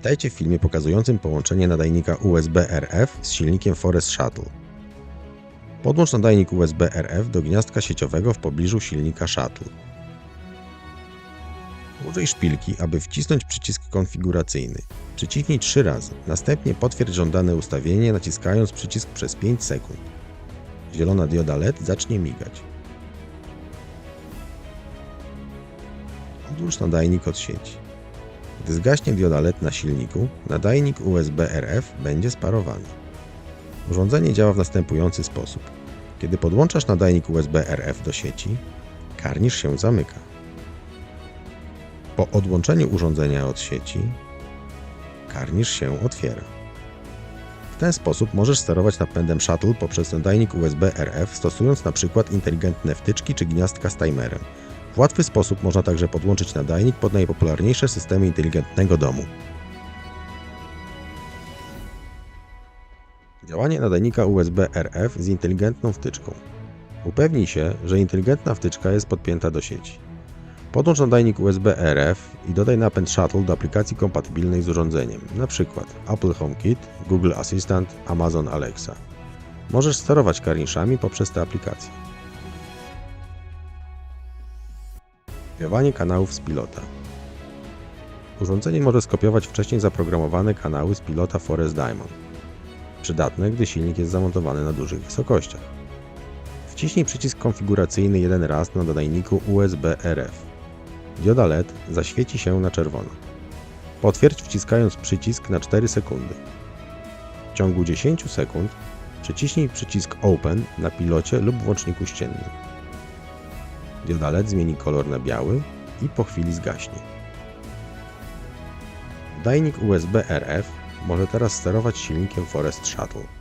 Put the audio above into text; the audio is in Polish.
Witajcie w filmie pokazującym połączenie nadajnika USB-RF z silnikiem Forest Shuttle. Podłącz nadajnik USB-RF do gniazdka sieciowego w pobliżu silnika Shuttle. Użyj szpilki, aby wcisnąć przycisk konfiguracyjny. Przyciśnij 3 razy, następnie potwierdź żądane ustawienie naciskając przycisk przez 5 sekund. Zielona dioda LED zacznie migać. Odłóż nadajnik od sieci. Gdy zgaśnie dioda LED na silniku, nadajnik USB-RF będzie sparowany. Urządzenie działa w następujący sposób. Kiedy podłączasz nadajnik USB-RF do sieci, karnisz się zamyka. Po odłączeniu urządzenia od sieci, karnisz się otwiera. W ten sposób możesz sterować napędem shuttle poprzez nadajnik USB-RF, stosując na przykład inteligentne wtyczki czy gniazdka z timerem. W łatwy sposób można także podłączyć nadajnik pod najpopularniejsze systemy inteligentnego domu. Działanie nadajnika USB-RF z inteligentną wtyczką. Upewnij się, że inteligentna wtyczka jest podpięta do sieci. Podłącz nadajnik USB-RF i dodaj napęd Shuttle do aplikacji kompatybilnej z urządzeniem, np. Apple HomeKit, Google Assistant, Amazon Alexa. Możesz sterować karniszami poprzez te aplikacje. Kopiowanie kanałów z pilota. Urządzenie może skopiować wcześniej zaprogramowane kanały z pilota Forest Diamond. Przydatne, gdy silnik jest zamontowany na dużych wysokościach. Wciśnij przycisk konfiguracyjny jeden raz na nadajniku USB-RF. Dioda LED zaświeci się na czerwono. Potwierdź wciskając przycisk na 4 sekundy. W ciągu 10 sekund przyciśnij przycisk Open na pilocie lub włączniku ściennym. Dioda LED zmieni kolor na biały i po chwili zgaśnie. Nadajnik USB-RF może teraz sterować silnikiem Forest Shuttle.